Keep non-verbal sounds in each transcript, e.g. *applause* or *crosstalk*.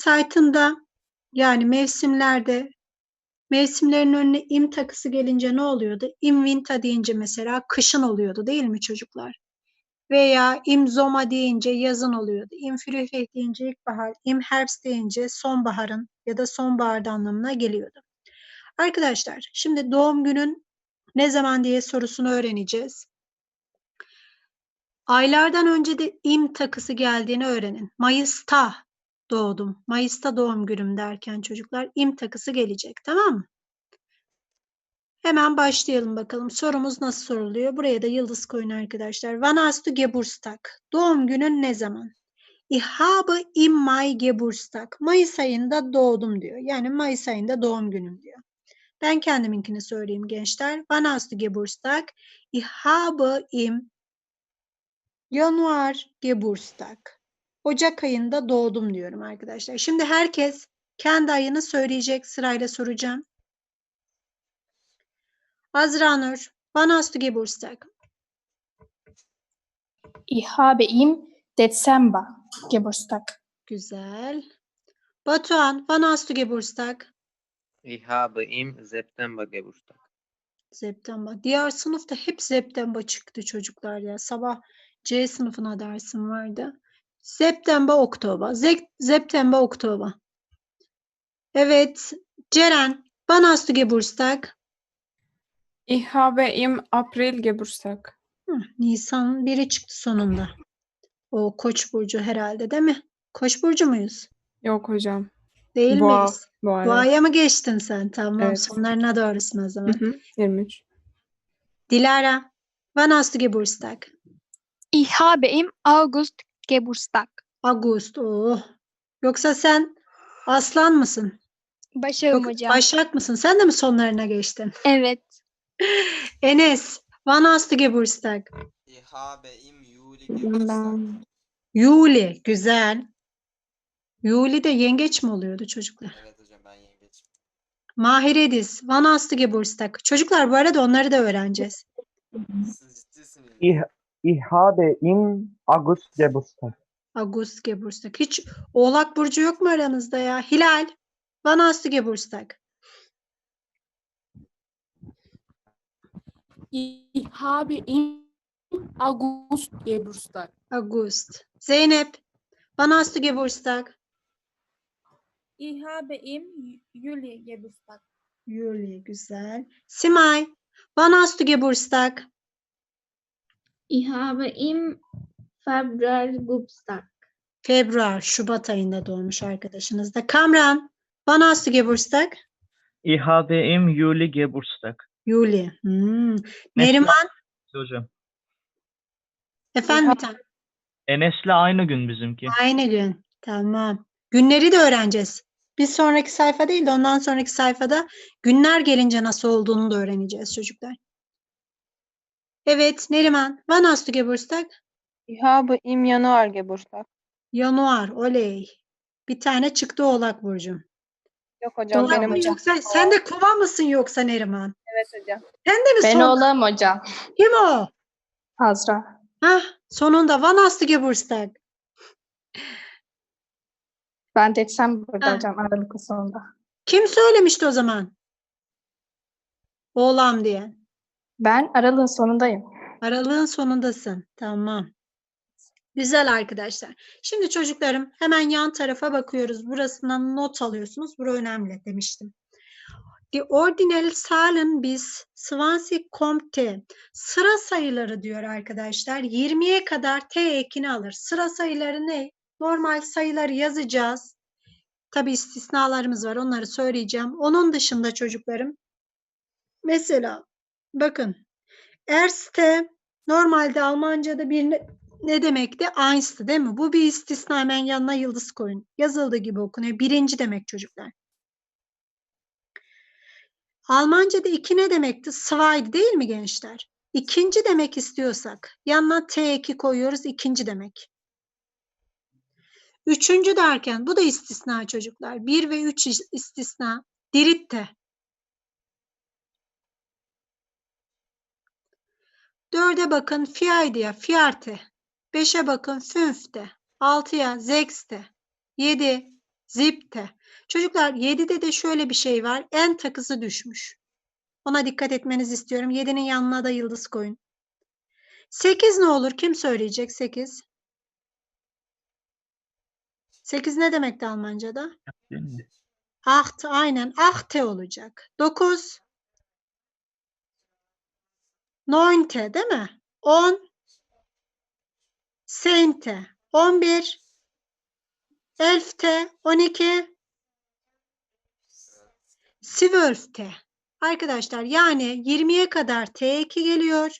saytında yani mevsimlerde mevsimlerin önüne im takısı gelince ne oluyordu? Im winter deyince mesela kışın oluyordu değil mi çocuklar? Veya im zoma deyince yazın oluyordu. Im frühling deyince ilkbahar, im herbst deyince sonbaharın ya da sonbaharda anlamına geliyordu. Arkadaşlar şimdi doğum günün ne zaman diye sorusunu öğreneceğiz. Aylardan önce de im takısı geldiğini öğrenin. Mayıs'ta doğdum. Mayıs'ta doğum günüm derken çocuklar im takısı gelecek tamam mı? Hemen başlayalım bakalım. Sorumuz nasıl soruluyor? Buraya da yıldız koyun arkadaşlar. Wann hast du Geburtstag? Doğum günün ne zaman? Ich habe im Mai Geburtstag. Mayıs ayında doğdum diyor. Yani Mayıs ayında doğum günüm diyor. Ben kendiminkini söyleyeyim gençler. Wann hast du Geburtstag? Ich habe im Januar Geburtstag. Ocak ayında doğdum diyorum arkadaşlar. Şimdi herkes kendi ayını söyleyecek. Sırayla soracağım. Azra Nur, wann hast du Geburtstag? Ich habe im Dezember Geburtstag. Güzel. Batuhan, wann hast du Geburtstag? Ich habe im September Geburtstag. September. Diğer sınıfta hep September çıktı çocuklar ya. Sabah C sınıfına dersim vardı. September, Oktober. Zek- September, Oktober. Evet. Ceren, wann hast du Geburtstag? Ich habe im April Geburtstag. Hı, Nisan biri çıktı sonunda. O Koç burcu herhalde değil mi? Koç burcu muyuz? Yok hocam. Değil Boğa. miyiz? Bu evet. Boğa'ya mı geçtin sen? Tamam. Evet. Sonlarına doğrusun o zaman. Hı hı, 23. Dilara, wann hast du Geburtstag? Ich habe im August Geburtstag. Ağustos. Oh. Yoksa sen aslan mısın? Başarım Yok, hocam. Başak mısın? Sen de mi sonlarına geçtin? Evet. *laughs* Enes, wann hast du Geburtstag? Ich habe im Juli Geburtstag. Yuli. Güzel. Yuli de yengeç mi oluyordu çocuklar? Evet hocam ben yengeç. Mahir Ediz, wann hast du Geburtstag? Çocuklar bu arada onları da öğreneceğiz. Siz ciddisiniz. Ich, habe im August Geburtstag. August Geburtstag. Hiç Oğlak Burcu yok mu aranızda ya? Hilal, wann hast du Geburtstag? Ich habe im August Geburtstag. August. Zeynep, wann hast du Geburtstag? Ich habe im Juli Geburtstag. Juli, güzel. Simay, wann hast du Geburtstag? Ich habe im Februar Geburtstag. Februar, Şubat ayında doğmuş arkadaşınız da. Kamran, wann hast du Geburtstag? Ich habe im Juli Geburtstag. Juli. Hmm. Neriman, Hocam. efendim tane. Enes'le aynı gün bizimki. Aynı gün. Tamam. Günleri de öğreneceğiz. Bir sonraki sayfa değil de ondan sonraki sayfada günler gelince nasıl olduğunu da öğreneceğiz çocuklar. Evet, Neriman. Wann hast du Geburtstag? Ich habe im Januar Geburtstag. Januar, oley. Bir tane çıktı Oğlak Burcu. Yok hocam Oğlak benim hocam. yoksa sen de kova mısın yoksa Neriman? Evet hocam. Sen de mi Ben son? oğlum hocam. Kim o? Azra. Hah, sonunda Wann hast du Geburtstag? Ben December'da Ha. hocam Aralık sonunda. Kim söylemişti o zaman? Oğlan diye. Ben Aralık'ın sonundayım. Aralığın sonundasın. Tamam. Güzel arkadaşlar. Şimdi çocuklarım hemen yan tarafa bakıyoruz. Burasından not alıyorsunuz. Bura önemli demiştim. Die ordinal Zahlen bis 20 kommt T. Sıra sayıları diyor arkadaşlar. 20'ye kadar T ekini alır. Sıra sayıları ne? Normal sayıları yazacağız. Tabi istisnalarımız var. Onları söyleyeceğim. Onun dışında çocuklarım mesela bakın Erste normalde Almanca'da bir ne, ne demekti? Einst'ı değil mi? Bu bir istisna hemen yanına yıldız koyun. Yazıldığı gibi okunuyor. Birinci demek çocuklar. Almanca'da iki ne demekti? Zwei değil mi gençler? İkinci demek istiyorsak yanına T2 koyuyoruz. ikinci demek. Üçüncü derken bu da istisna çocuklar. Bir ve üç is- istisna. Diritte. Dörde bakın Fiyaydi'ye, Fiyarte. Beşe bakın Fünfte. Altıya Sechste. Yedi Zipte. Çocuklar 7'de de şöyle bir şey var. En takısı düşmüş. Ona dikkat etmenizi istiyorum. 7'nin yanına da yıldız koyun. 8 ne olur? Kim söyleyecek 8? 8 ne demekti Almanca'da? Acht, aynen. Achte olacak. 9. Neunte değil mi? 10. Zehnte. 11. Elfte. 12. Zwölfte. Arkadaşlar yani 20'ye kadar T2 geliyor.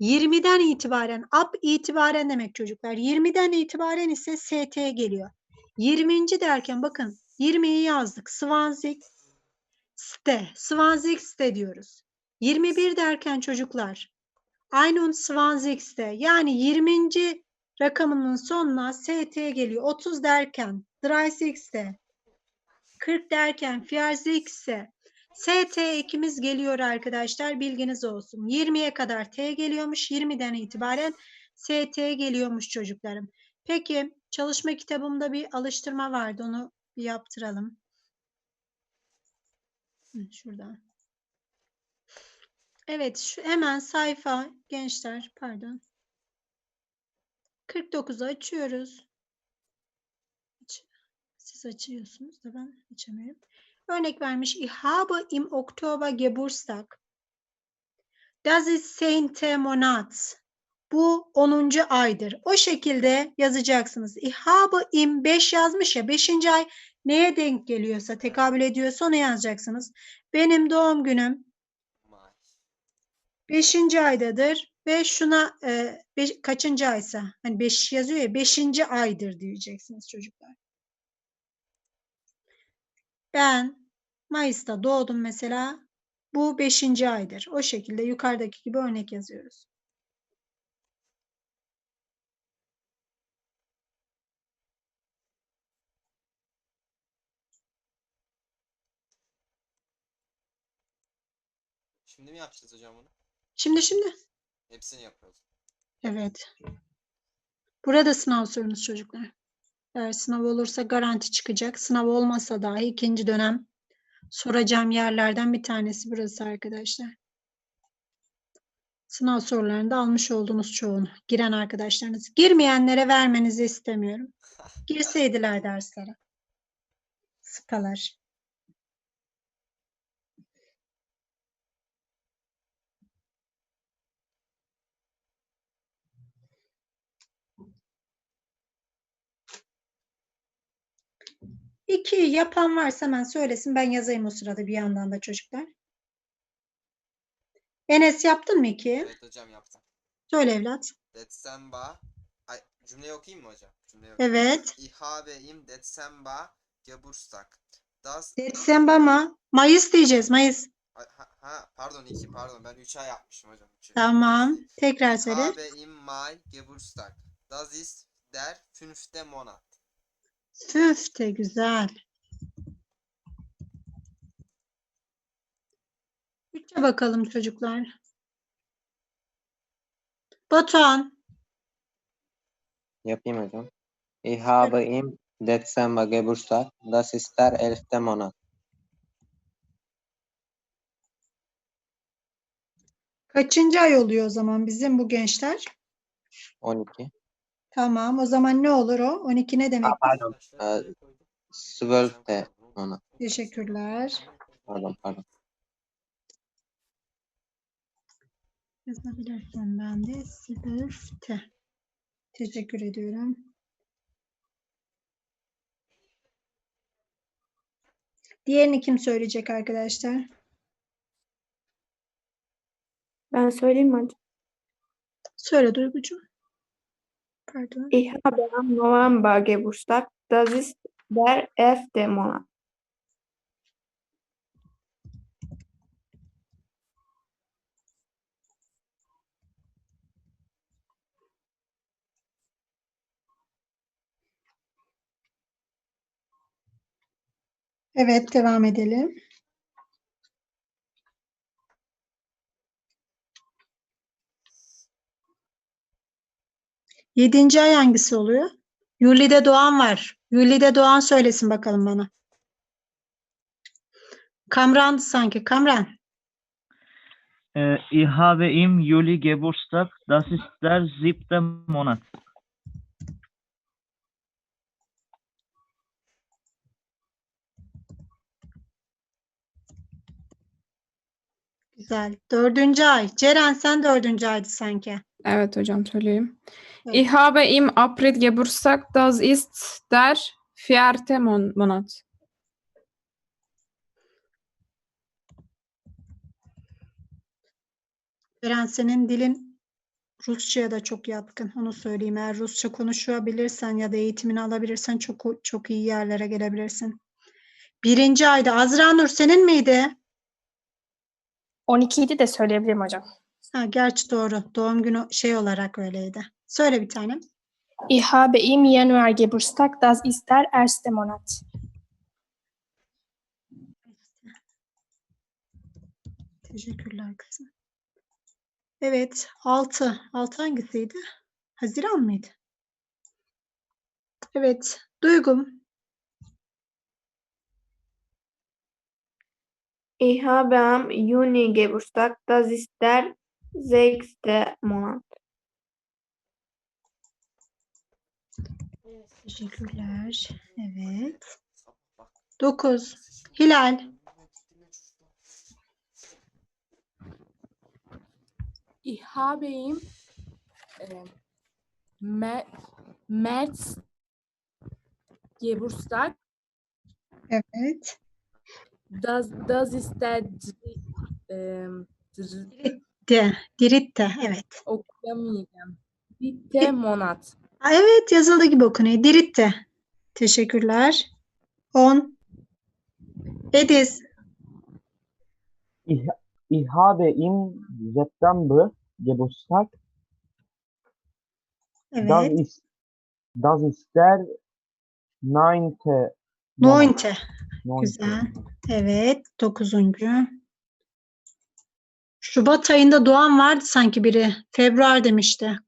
20'den itibaren ab itibaren demek çocuklar. 20'den itibaren ise ST geliyor. 20. derken bakın 20'yi yazdık. Svanzik ste. Svanzik ste diyoruz. 21 derken çocuklar Aynun Svanzik ste. Yani 20. rakamının sonuna ST geliyor. 30 derken Dreisig ste. 40 derken Fiersig ise ST ekimiz geliyor arkadaşlar. Bilginiz olsun. 20'ye kadar T geliyormuş. 20'den itibaren ST geliyormuş çocuklarım. Peki çalışma kitabımda bir alıştırma vardı. Onu bir yaptıralım. Şuradan. Evet, şu hemen sayfa gençler, pardon. 49'u açıyoruz. Aç- Siz açıyorsunuz da ben açamıyorum. Örnek vermiş. Ich habe im Oktober Geburtstag. Das ist zehnte Monat. Bu 10. aydır. O şekilde yazacaksınız. Ich habe im 5 yazmış ya 5. ay neye denk geliyorsa, tekabül ediyorsa onu yazacaksınız. Benim doğum günüm. 5. aydadır ve şuna e, beş- kaçıncı aysa hani 5 yazıyor ya 5. aydır diyeceksiniz çocuklar. Ben Mayıs'ta doğdum mesela. Bu 5. aydır. O şekilde yukarıdaki gibi örnek yazıyoruz. Şimdi mi yapacağız hocam bunu? Şimdi şimdi. Hepsini yapıyoruz. Evet. Burada sınav sorunuz çocuklar. Eğer sınav olursa garanti çıkacak. Sınav olmasa dahi ikinci dönem soracağım yerlerden bir tanesi burası arkadaşlar. Sınav sorularında almış olduğunuz çoğunu. Giren arkadaşlarınız. Girmeyenlere vermenizi istemiyorum. *laughs* Girseydiler derslere. Sıpalar. İki yapan varsa hemen söylesin. Ben yazayım o sırada bir yandan da çocuklar. Enes yaptın mı iki? Evet hocam yaptım. Söyle evlat. Dezember. Ay, cümleyi okuyayım mı hocam? Cümleyi Evet. Ich habe im Dezember Geburtstag. Das Dezember mı? Mayıs diyeceğiz. Mayıs. Ay, ha, ha, pardon 2 pardon ben 3 ay yapmışım hocam. Üçü. Tamam. Tekrar söyle. habe im Mai Geburtstag. Das ist der fünfte Monat. Fünfte güzel. Üçe bakalım çocuklar. Batuhan. Yapayım hocam. Ich habe im Dezember Geburtstag. Das ist der elfte Monat. Kaçıncı ay oluyor o zaman bizim bu gençler? 12. Tamam. O zaman ne olur o? 12 ne demek? pardon. Arkadaşlar, Ee? Zwölfte Monat. Teşekkürler. Pardon pardon. Yazabilirken ben de Zwölfte. Teşekkür ediyorum. Diğerini kim söyleyecek arkadaşlar? Ben söyleyeyim mi? Söyle Duygucuğum. Pardon. Ich habe am November Geburtstag. Das ist der elfte Monat. Evet, devam edelim. Yedinci ay hangisi oluyor? Yuli'de Doğan var. Yuli'de Doğan söylesin bakalım bana. Kamran'dı sanki. Kamran. Äh, ich habe im Juli Geburtstag. Das ist der siebte Monat. Güzel. Dördüncü ay. Ceren sen dördüncü aydı sanki. Evet hocam söyleyeyim. Ich habe im April Geburtstag. Das ist der vierte Mon Monat. Ceren senin dilin Rusça'ya da çok yatkın. Onu söyleyeyim. Eğer Rusça konuşabilirsen ya da eğitimini alabilirsen çok çok iyi yerlere gelebilirsin. Birinci ayda. Azra Nur senin miydi? 12 idi de söyleyebilirim hocam. Ha, gerçi doğru. Doğum günü şey olarak öyleydi. Söyle bir tanem. Ich habe im Januar Geburtstag. Das ist der erste Monat. Teşekkürler kızım. Evet. Altı. Altı hangisiydi? Haziran mıydı? Evet. Duygum. Ich habe am Juni Geburtstag. Das ist der sechste Monat. Teşekkürler. Evet. Dokuz. Hilal. Ich habe im äh, Mer März Geburtstag. Evet. Das, das ist der dr- ähm, dr- De. Diritte. Evet. okuyamayacağım. Dritte Monat. Evet yazıldığı gibi okunuyor. Diritte. Teşekkürler. On. Ediz. Ich, ich habe im September Geburtstag. Das Evet. ist, das ist der neunte Monat. Neunte. Neunte. Güzel. Evet. Dokuzuncu. Şubat ayında doğan vardı sanki biri. Februar demişti.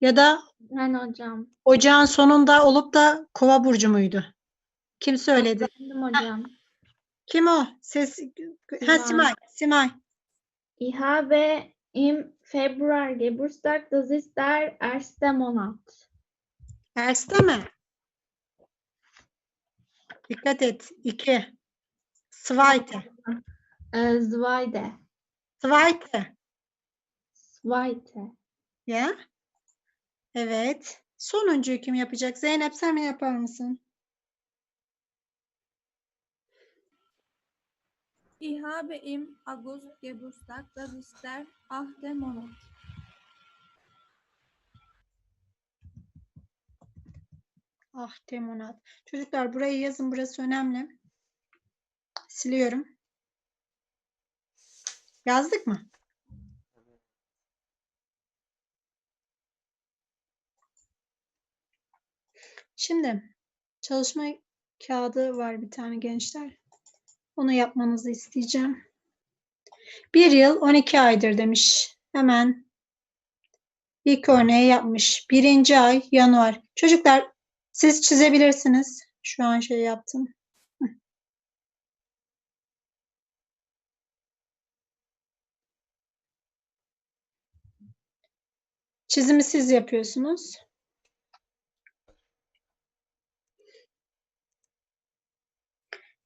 Ya da Ben hocam. ocağın sonunda olup da kova burcu muydu? Kim söyledi? Benim hocam. Kim o? Ses. Ha Simay. Simay. Simay. Ich habe im Februar Geburtstag. Das ist der erste Monat. Erste mi? Dikkat et. İki. Zweite. Äh, zweite. Zweite. Zweite. Ya. Evet. Sonuncuyu kim yapacak? Zeynep sen mi yapar mısın? Ich habe im August Geburtstag. Das ist der achte Monat. Ah Temunat. Çocuklar burayı yazın. Burası önemli. Siliyorum. Yazdık mı? Şimdi çalışma kağıdı var bir tane gençler. Onu yapmanızı isteyeceğim. Bir yıl 12 aydır demiş. Hemen ilk örneği yapmış. Birinci ay Januar. Çocuklar siz çizebilirsiniz. Şu an şey yaptım. Çizimi siz yapıyorsunuz.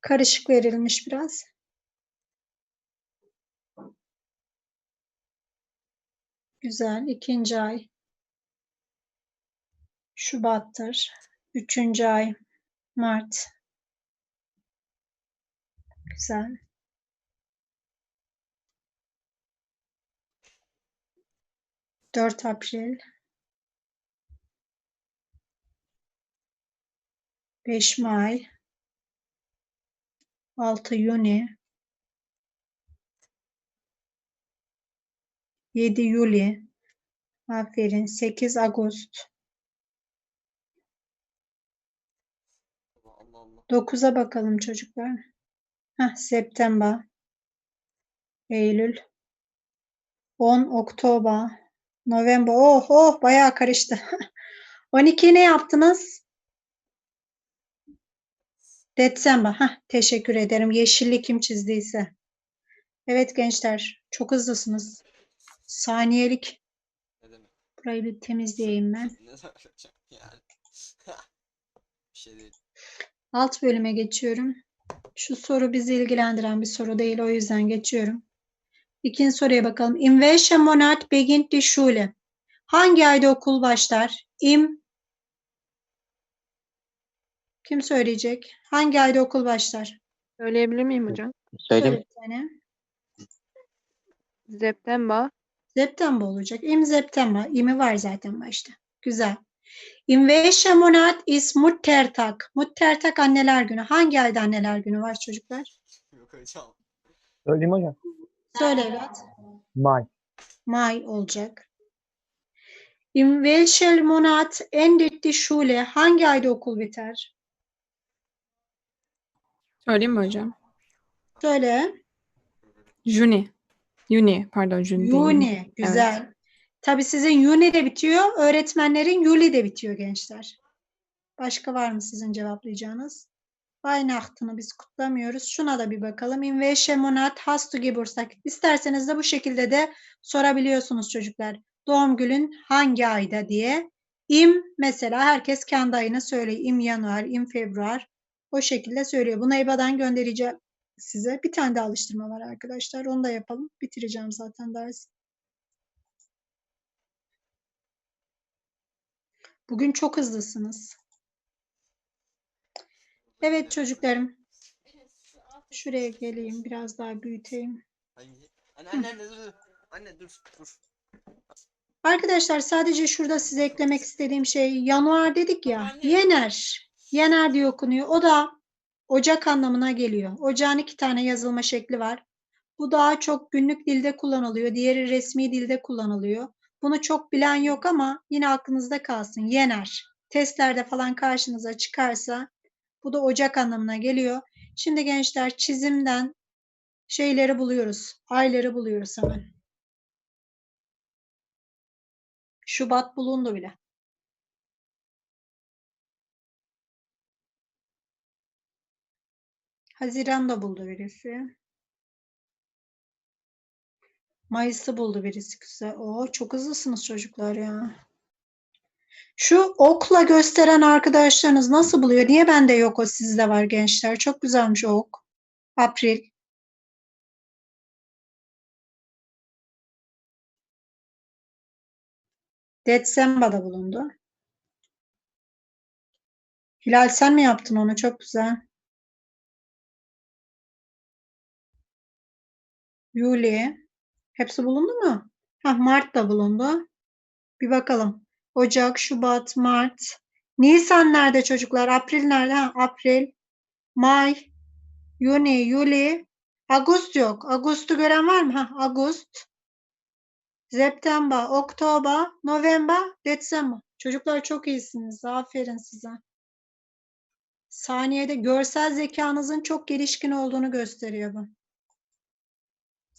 Karışık verilmiş biraz. Güzel. İkinci ay. Şubat'tır. Üçüncü ay Mart. Güzel. Dört April. Beş May. Altı Yuni. Yedi Yuli. Aferin. Sekiz Ağustos. Allah Allah. 9'a bakalım çocuklar. Heh, September. Eylül. 10 Oktober. November. Oh oh bayağı karıştı. *laughs* 12 ne yaptınız? December. Heh, teşekkür ederim. Yeşilli kim çizdiyse. Evet gençler, çok hızlısınız. Saniyelik. Ne demek? Burayı bir temizleyeyim ben. Ne hocam yani. *laughs* bir şey değil. Alt bölüme geçiyorum. Şu soru bizi ilgilendiren bir soru değil, o yüzden geçiyorum. İkinci soruya bakalım. In welchem Monat beginnt die Schule? Hangi ayda okul başlar? Im Kim söyleyecek? Hangi ayda okul başlar? Söyleyebilir miyim hocam? Söyleyeyim. Söyle bir tane. September. September olacak. Im September. İmi var zaten başta. Güzel. In welchem Monat ist Muttertag? Muttertag anneler günü. Hangi ayda anneler günü var çocuklar? Yok hocam. Söyleyeyim hocam. Söyle evlat. May. May olacak. In welchem Monat endet die Schule? Hangi ayda okul biter? Söyleyeyim mi hocam? Söyle. Juni. Juni, pardon Juni. Yuni. Güzel. Tabii sizin Yuni de bitiyor. Öğretmenlerin Yuli de bitiyor gençler. Başka var mı sizin cevaplayacağınız? Weihnacht'ını biz kutlamıyoruz. Şuna da bir bakalım. In welchem Monat hast du Geburtstag? İsterseniz de bu şekilde de sorabiliyorsunuz çocuklar. Doğum günün hangi ayda diye. Im mesela herkes kendi ayını söylüyor. Im Januar, im Februar. O şekilde söylüyor. Bunu EBA'dan göndereceğim size. Bir tane de alıştırma var arkadaşlar. Onu da yapalım. Bitireceğim zaten dersi. Bugün çok hızlısınız. Evet çocuklarım. Şuraya geleyim. Biraz daha büyüteyim. Dur. Anne dur dur. Arkadaşlar sadece şurada size eklemek istediğim şey Januar dedik ya. Yener. Yener diye okunuyor. O da Ocak anlamına geliyor. Ocağın iki tane yazılma şekli var. Bu daha çok günlük dilde kullanılıyor. Diğeri resmi dilde kullanılıyor. Bunu çok bilen yok ama yine aklınızda kalsın. Yener. Testlerde falan karşınıza çıkarsa bu da Ocak anlamına geliyor. Şimdi gençler çizimden şeyleri buluyoruz. Ayları buluyoruz hemen. Şubat bulundu bile. Haziran da buldu birisi. Mayıs'ı buldu birisi güzel. Oo, çok hızlısınız çocuklar ya. Şu okla gösteren arkadaşlarınız nasıl buluyor? Niye bende yok o sizde var gençler? Çok güzelmiş o ok. April. December'da bulundu. Hilal sen mi yaptın onu? Çok güzel. Juli. Hepsi bulundu mu? Hah, Mart da bulundu. Bir bakalım. Ocak, Şubat, Mart. Nisan nerede çocuklar? April nerede? Ha, April, May, Juni, Juli. Ağustos yok. Ağustos'u gören var mı? Ha, Ağustos. September, Oktober, November, December. Çocuklar çok iyisiniz. Aferin size. Saniyede görsel zekanızın çok gelişkin olduğunu gösteriyor bu.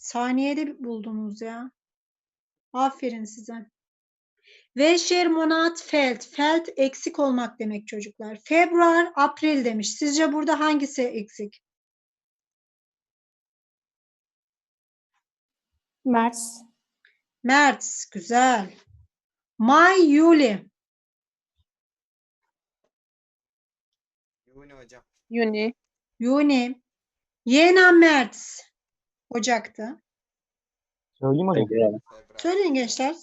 Saniyede buldunuz ya. Aferin size. Welcher Monat fehlt? Fehlt eksik olmak demek çocuklar. Februar, April demiş. Sizce burada hangisi eksik? Mers. Mart, güzel. May, Juli. Yuni hocam. Juni. Juni. Jena, März. Ocak'tı. Söyleyeyim hocam. Februar. Söyleyin gençler.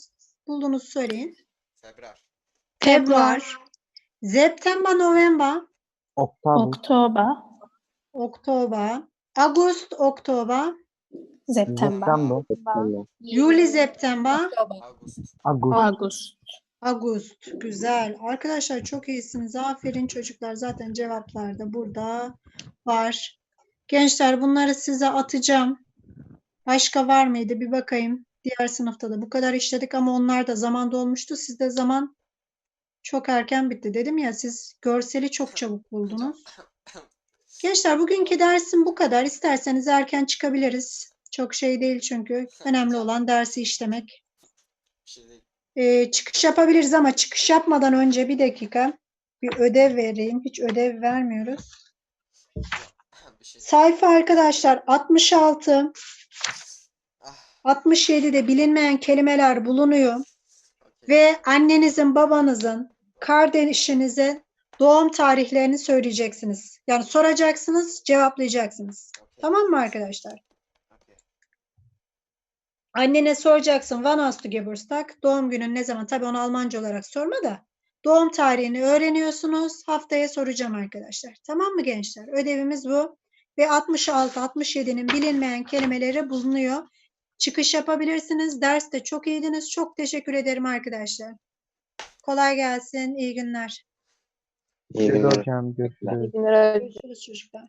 Bulduğunuzu söyleyin. Februar. Februar. September, November. Oktober. Oktober. Oktober. August, Oktober. September. Juli, September. Ağustos. Ağustos. Ağustos. Ağustos. Güzel. Arkadaşlar çok iyisiniz. Aferin çocuklar. Zaten cevaplar da burada var. Gençler bunları size atacağım. Başka var mıydı? Bir bakayım. Diğer sınıfta da bu kadar işledik ama onlar da zaman dolmuştu. Sizde zaman çok erken bitti. Dedim ya siz görseli çok çabuk buldunuz. Gençler bugünkü dersim bu kadar. İsterseniz erken çıkabiliriz. Çok şey değil çünkü. Önemli olan dersi işlemek. Ee, çıkış yapabiliriz ama çıkış yapmadan önce bir dakika bir ödev vereyim. Hiç ödev vermiyoruz. Sayfa arkadaşlar 66, Ah, 67'de bilinmeyen kelimeler bulunuyor ve annenizin, babanızın, kardeşinizin doğum tarihlerini söyleyeceksiniz. Yani soracaksınız, cevaplayacaksınız. Tamam mı arkadaşlar? okey. Annene soracaksın Wann hast du Geburtstag? Doğum günün ne zaman? Tabii onu Almanca olarak sorma da. Doğum tarihini öğreniyorsunuz. Haftaya soracağım arkadaşlar. Tamam mı gençler? Ödevimiz bu. Ve 66, 67'nin bilinmeyen kelimeleri bulunuyor. Çıkış yapabilirsiniz. Derste çok iyiydiniz. Çok teşekkür ederim arkadaşlar. Kolay gelsin. İyi günler. İyi günler. Görüşürüz çocuklar.